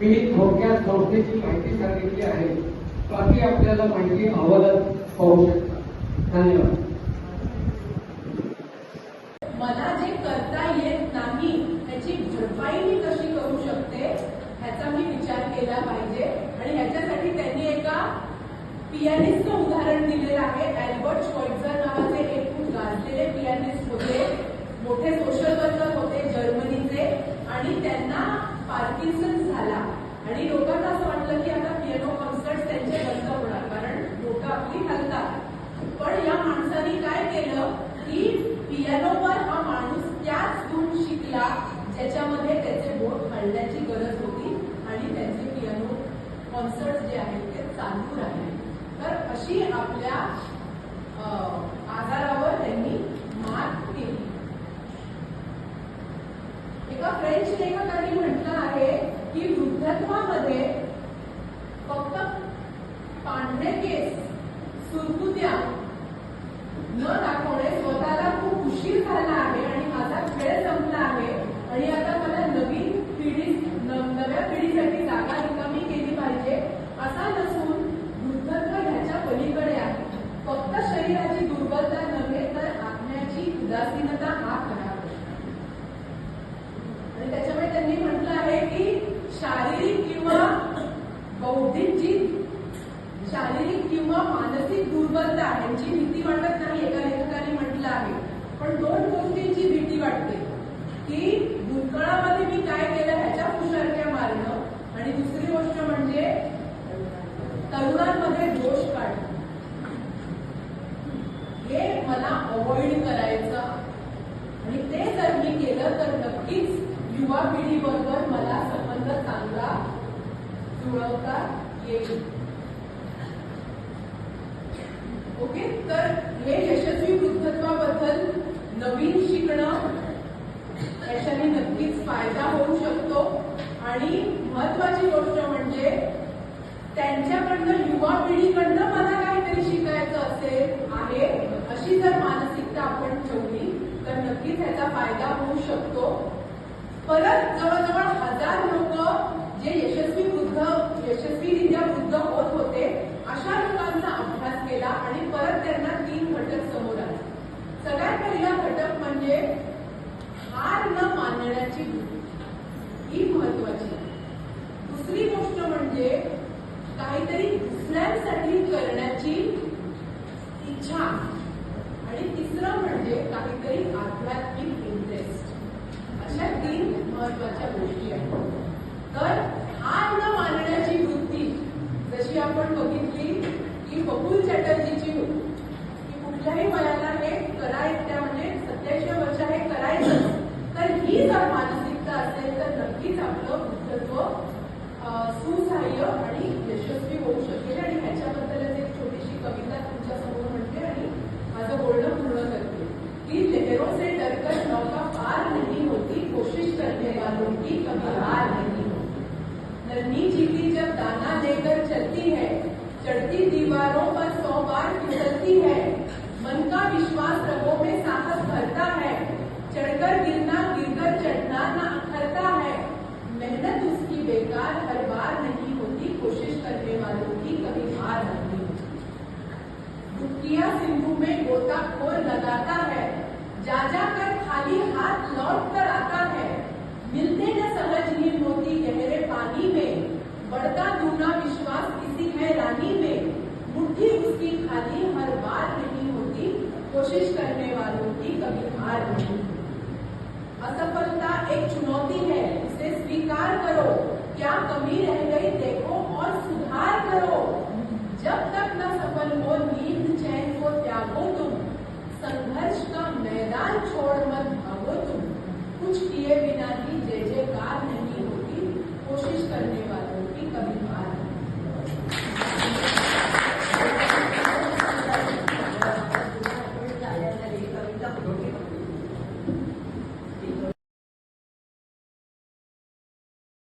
मी थोडक्यात संस्थेची माहिती सांगितली आहे. बाकी आपल्याला माहिती अहवालात पाहू शकता. धन्यवाद. मला जे करता येत नाही त्याची भरपाई मी कशी करू शकते ह्याचा मी विचार केला पाहिजे. आणि ह्याच्यासाठी त्यांनी एका पियानिस्टचं उदाहरण दिलेलं आहे अल्बर्ट शॉइझर नावाचे एक खूप गाजलेले पियानिस्ट होते. मोठे सोशल वर्कर होते जर्मनीचे आणि त्यांना पार्किन्सन झाला आणि लोकांना असं वाटलं की आता पियानो कॉन्सर्ट त्यांचे बंद होणार कारण लोक आपली हलतात पण या माणसाने काय केलं की पियानोवर हा माणूस त्याच गुण शिकला ज्याच्यामध्ये त्याचे बोट हलण्याची गरज होती आणि त्यांचे पियानो कॉन्सर्ट जे आहेत ते चालू राहिले. तर अशी आपल्या अवॉइड करायचं. आणि ते जर मी केलं तर नक्कीच युवा पिढीबरोबर मला संबंध चांगला जुळवता येईल. ओके? तर हे यशस्वी वृद्धत्वाबद्दल नवीन शिकणं याच्याने नक्कीच फायदा होऊ शकतो. आणि महत्वाची गोष्ट म्हणजे त्यांच्याकडनं युवा पिढीकडनं मला काहीतरी शिकायचं असेल आहे अशी जर मानसिकता आपण ठेवली तर त्याचा फायदा होऊ शकतो. परत जवळजवळ हजार लोक जे यशस्वी वृद्ध यशस्वीरित्या वृद्ध होत होते अशा लोकांचा अभ्यास केला आणि परत त्यांना तीन घटक समोर आले. सगळ्यात पहिला घटक म्हणजे हार न मानण्याची ही महत्वाची दुसरी गोष्ट म्हणजे काहीतरी दुसऱ्यांसाठी करण्याची इच्छा. आणि तिसरं म्हणजे काहीतरी आध्यात्मिक महत्त्वाच्या गोष्टी आहेत. तर हार न मानण्याची वृत्ती जशी आपण बघितली की बकुल चॅटर्जीची की कुठल्याही वयाला हे करायचं म्हणजे सत्याऐंशी वर्ष हे करायचं तर ही जर मानसिकता असेल तर नक्कीच आपलं वृद्धत्व कभी नहीं नन्ही चीटी जब दाना लेकर चलती है, चढ़ती दीवारों पर सौ बार फिसलती है। मन का विश्वास रगों में साहस भरता है, चढ़कर गिरना, गिरकर चढ़ना ना अखरता है। मेहनत उसकी बेकार हर बार नहीं होती, कोशिश करने वालों की कभी हार नहीं डुबकिया सिंधु में गोताखोर लगाता है जा जाकर खाली हाथ लौट कर आता है। मिलते न ही मोती गहरे पानी में। बढ़ता दूना विश्वास किसी है रानी में। मुट्ठी उसकी खाली, हर बार नहीं होती। कोशिश करने वालों की कभी हार नहीं। असफलता एक चुनौती है, इसे स्वीकार करो। क्या कमी रह गई, देखो और सुधार करो।